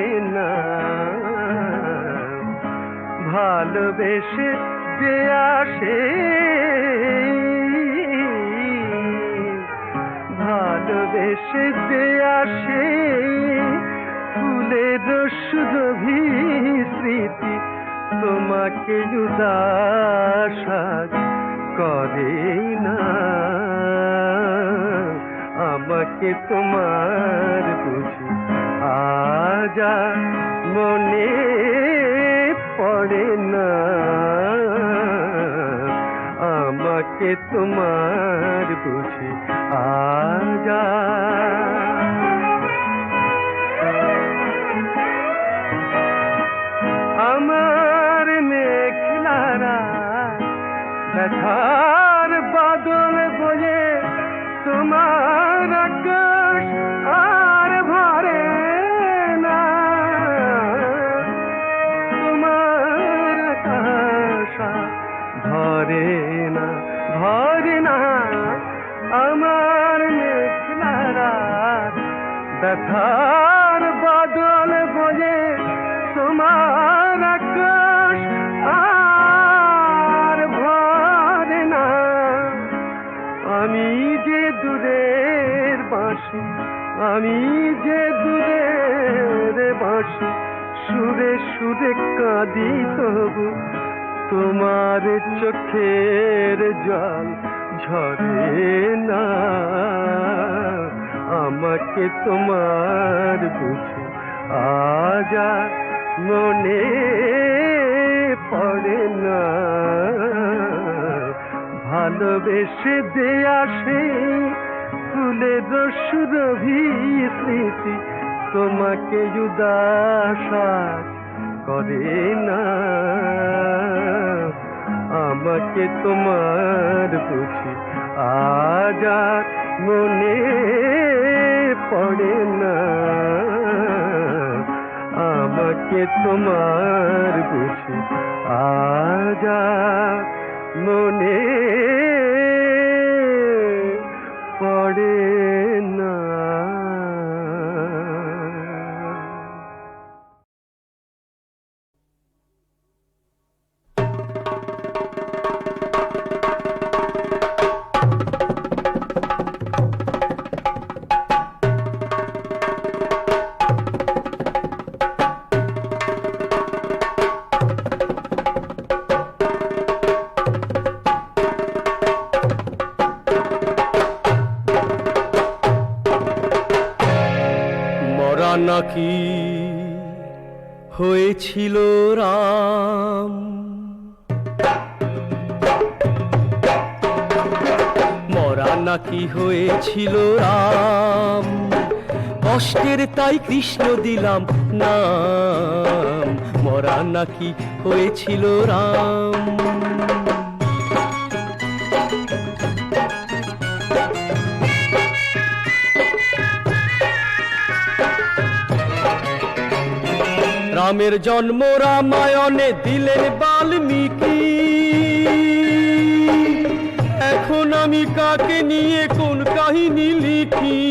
পড়ে না। ভালোবেসে যে আসে, ভালোবেসে যে আসে, ফুলের সুরভি স্মৃতি তোমাকে উদাসাজ করে না। আমাকে তোমার বুঝি আজা মনে পড়ে না আমাকে তোমার বুঝি আজা আমার মেঘলারা ব্যথার ব্যথার বাদল বয়ে তোমার আকাশ আর ভরে না। আমি যে দূরের বাঁশি আমি যে দূরের বাঁশি সুরে সুরে কাঁদি তবু তোমার চোখের জল ঝরে না। আমাকে তোমার বুঝি আজ মনে পড়ে না। ভালোবেসে দে আসে ফুলের সুরভি স্মৃতি তোমাকে উদাসাজ করে না। আমাকে তোমার বুঝি আজ মনে পড়ে না। আমাকে তোমার বুঝি আজা মনে পড়ে কৃষ্ণ দিলাম নাম। মরা নাকি হয়েছিল রাম। রামের জন্ম রামায়ণে দিলেন বাল্মীকি। এখন আমি কাকে নিয়ে কোন কাহিনী লিখি?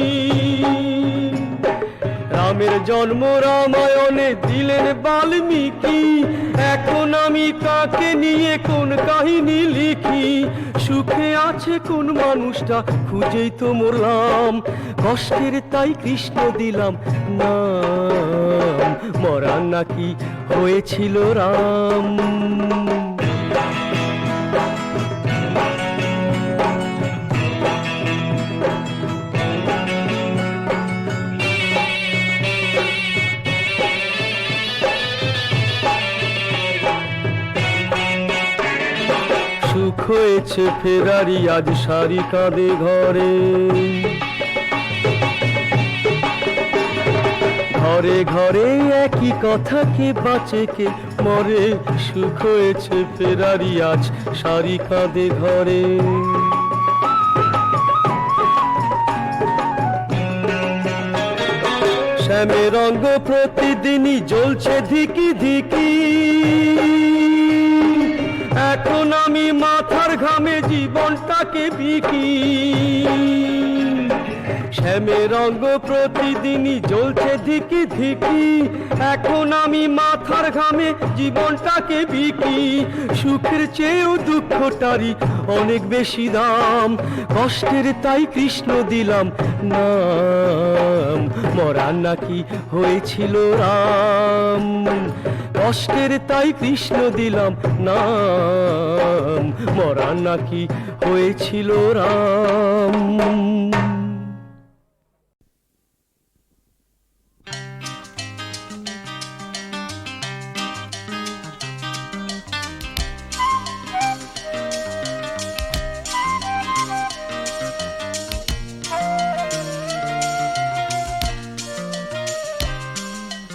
রামের জন্ম রামায়ণে দিলেন বাল্মীকি। এখন আমি কাকে নিয়ে কোন কাহিনী লিখি? সুখে আছে কোন মানুষটা? খুঁজেই তো মরলাম। কষ্টের তাই কৃষ্ণ দিলাম না মরা নাকি হয়েছিল রাম। হয়েছে ফেরারি, আজ সারি কাঁদে ঘরে। ঘরে ঘরে একই কথা, কে বাঁচে, কে মরে। সুখ হয়েছে ফেরারি, আজ সারি কাঁদে ঘরে। শ্যামের রঙ্গ প্রতিদিনই জ্বলছে ধিকি ধিকি। এখন আমি মাথার ঘামে জীবনটাকে বিকি। শ্যামের রঙ্গ প্রতিদিনই জ্বলছে ধিকি ধিকি। এখন আমি মাথার ঘামে জীবনটাকে বিকি। সুখের চেয়েও দুঃখটারই অনেক বেশি দাম। কষ্টের তাই কৃষ্ণ দিলাম নাম। মরার নাকি হয়েছিল রাম। কষ্টের তাই কৃষ্ণ দিলাম নাম। মরা নাকি হয়েছিল রাম।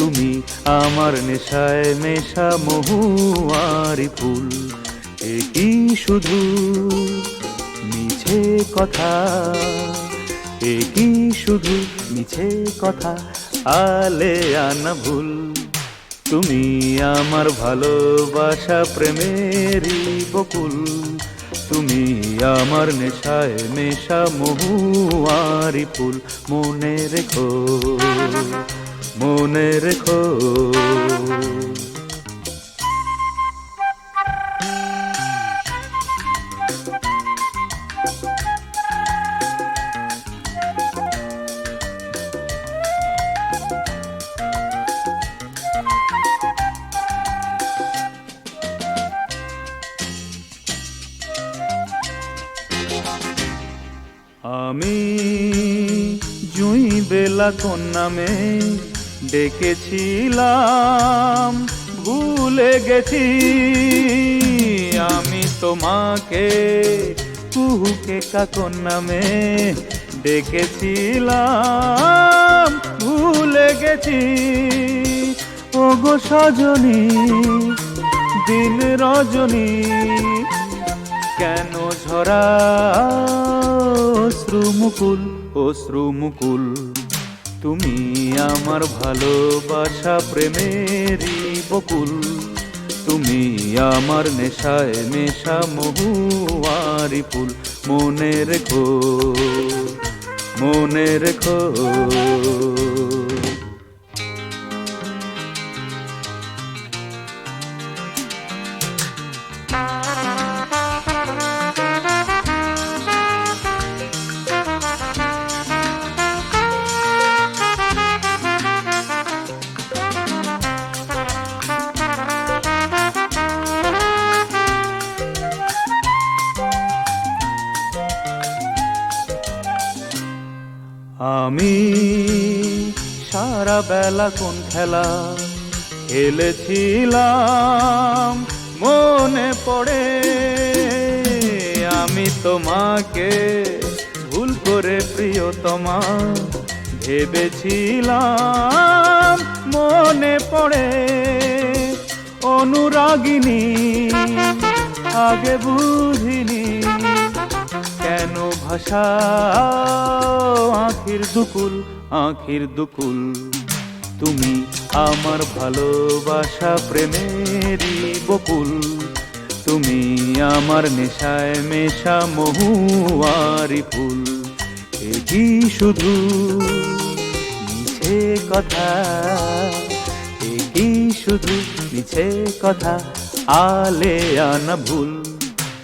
তুমি আমার নেশায় মেশা মহুয়ারি ফুল। এ কি শুধু মিছে কথা এ কি শুধু মিছে কথা, আলে আনা ভুল। তুমি আমার ভালোবাসা প্রেমেরই বকুল। তুমি আমার নেশায় মেশা মহুয়ারি ফুল। মনে রেখো। মনে রেখো আমি জুই বেলা কোন নামে ডেকেছিলাম, ভুলে গেছি। আমি তোমাকে কুহুকে কাকন নামে ডেকেছিলাম, ভুলে গেছি। ও গো সজনী, দিন রজনী, কেন ঝরা অশ্রুমুকুল অশ্রুমুকুল তুমি আমার ভালোবাসা প্রেমেরই বকুল। তুমি আমার নেশায় নেশা মহুয়ারি ফুল। মনে রেখো মনে রেখো। আমি। সারা বেলা কোন খেলা খেলেছিলাম, মনে পড়ে আমি তোমাকে ভুল করে প্রিয় প্রিয়তমা ভেবেছিলাম, মনে পড়ে অনুরাগিনী, আগে বুঝিনি ভাষা, আখির দুকুল আখির দুকুল। তুমি আমার ভালোবাসা প্রেমেরই বকুল। তুমি আমার নেশায় মেশা মহুয়ারি ফুল। এ কি শুধু মিছে কথা? এ কি শুধু মিছে কথা? আলে আনা ভুল।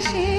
心。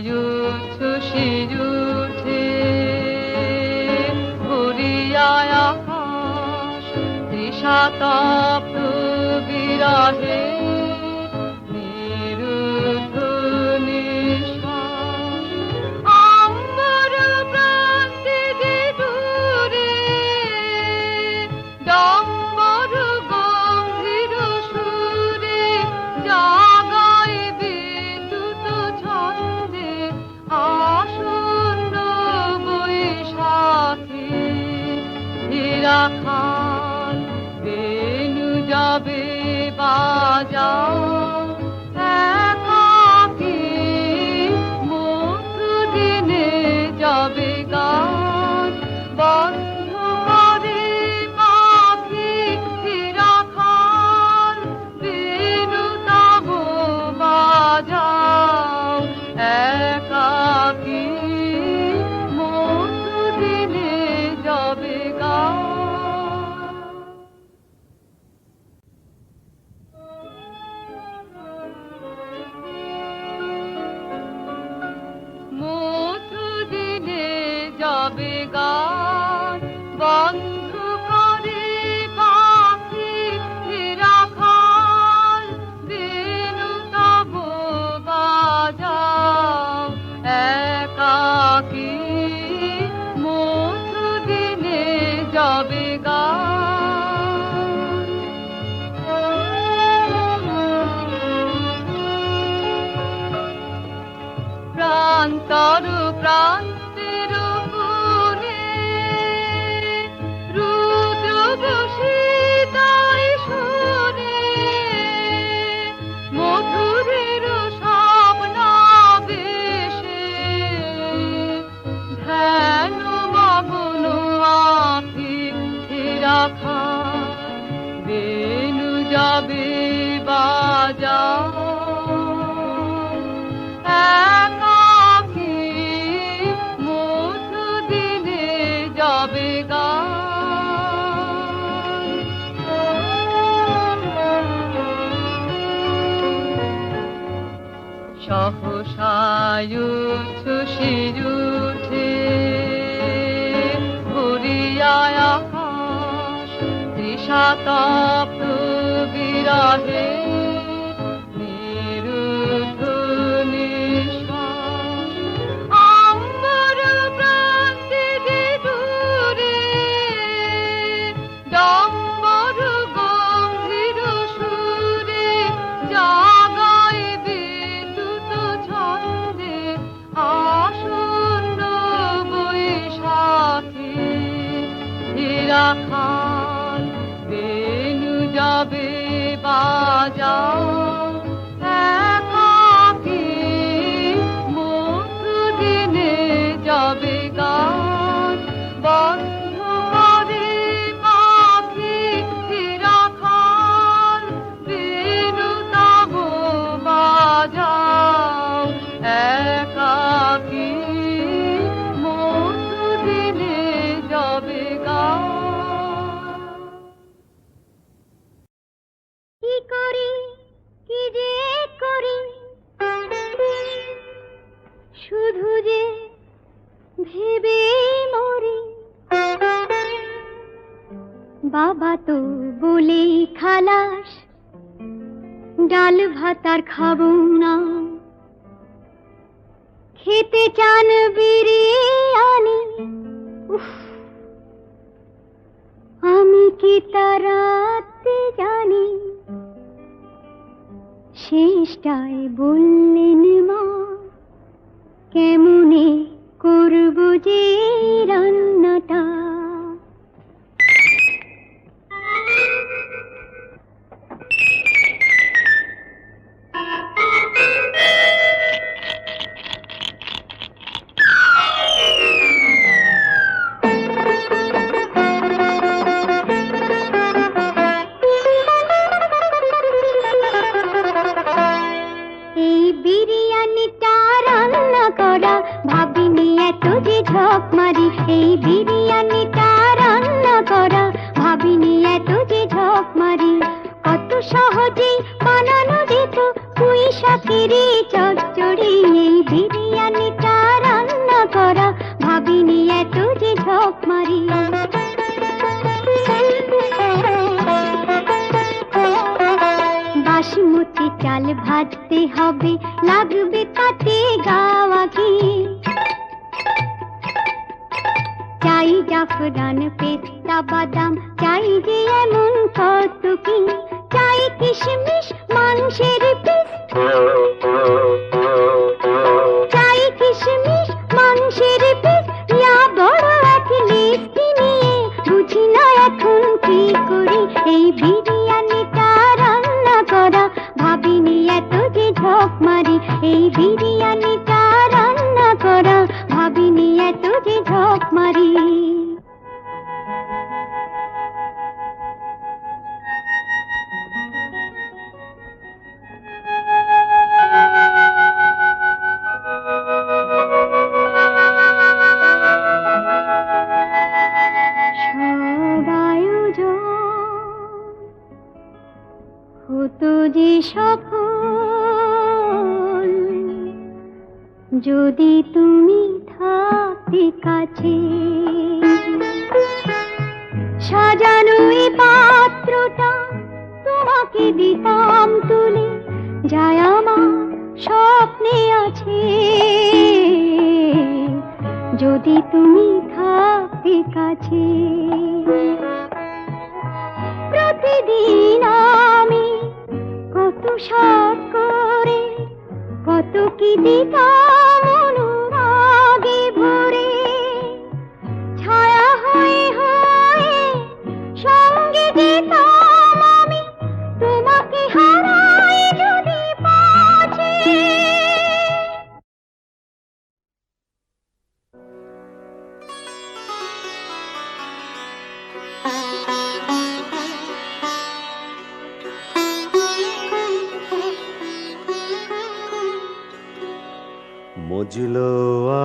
যুথ সে যুথে করিয়া আকাশ তৃষাতাপ আয়ুষে হরিয়ায় তৃষাতাপ বিরাহে। जाओ বাবা তো বলে খালাস, ডাল ভাত আর খাব না। খেতে চান বিরিয়ানি আমি কি তারাতে জানি? শেষটায় বললেন মা, কেমনে করব যে রান্নাটা? Yeah. সাজানো এই পাত্রটা তোমাকে দিতাম তুলে, যায় আমার স্বপ্নে আছে। যদি তুমি থাকতে কাছে, প্রতিদিন আমি কত সাত করে, কত কি দিতাম মজল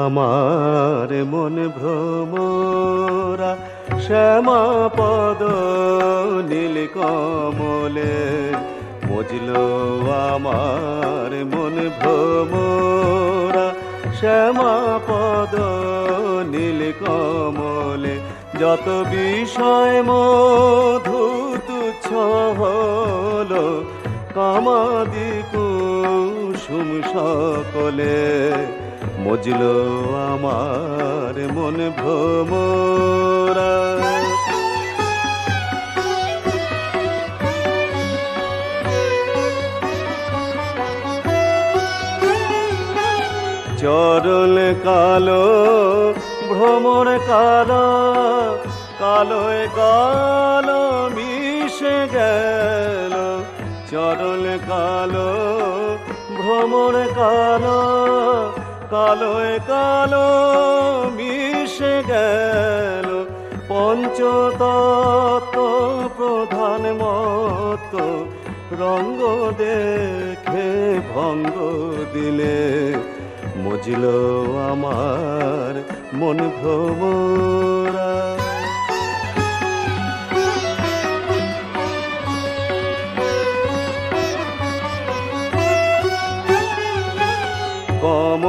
আমার মন ভ্রমরা শ্যামা পদ নীল কমলে। মজল আমার মন ভ্রমরা শ্যামা পদ নীল কমলে। যত বিষয় মধু তুচ্ছ হলো, কামাদি কুসুম সকলে। মজল আমার মন ভ্রমরা। চরল কালো, ভ্রমর কালো কালোয় কালো মিশে গেল। চরল কালো, ভ্রমর কালো কালোয় কালো মিশে গেল। পঞ্চতত্ত্ব প্রধান মত রঙ্গ দেখে ভঙ্গ দিলে। মজিল আমার মন ভ্রমরা।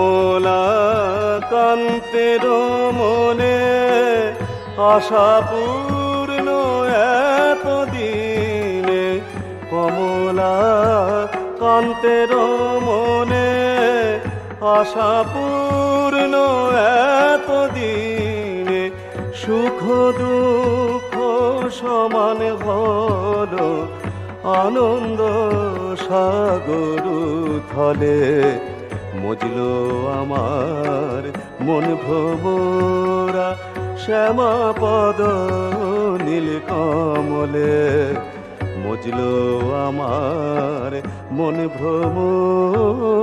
কমলা কান্তের মনে আশা পূর্ণ এতদিনে। কমলা কান্তের মনে আশা পূর্ণ এতদিনে। সুখ দুঃখ সমান হলো আনন্দ সাগর থলে মজল আমার মন ভোরা শ্যামা পদ নীল কমলে। মজল আমার মন ভ্রমরা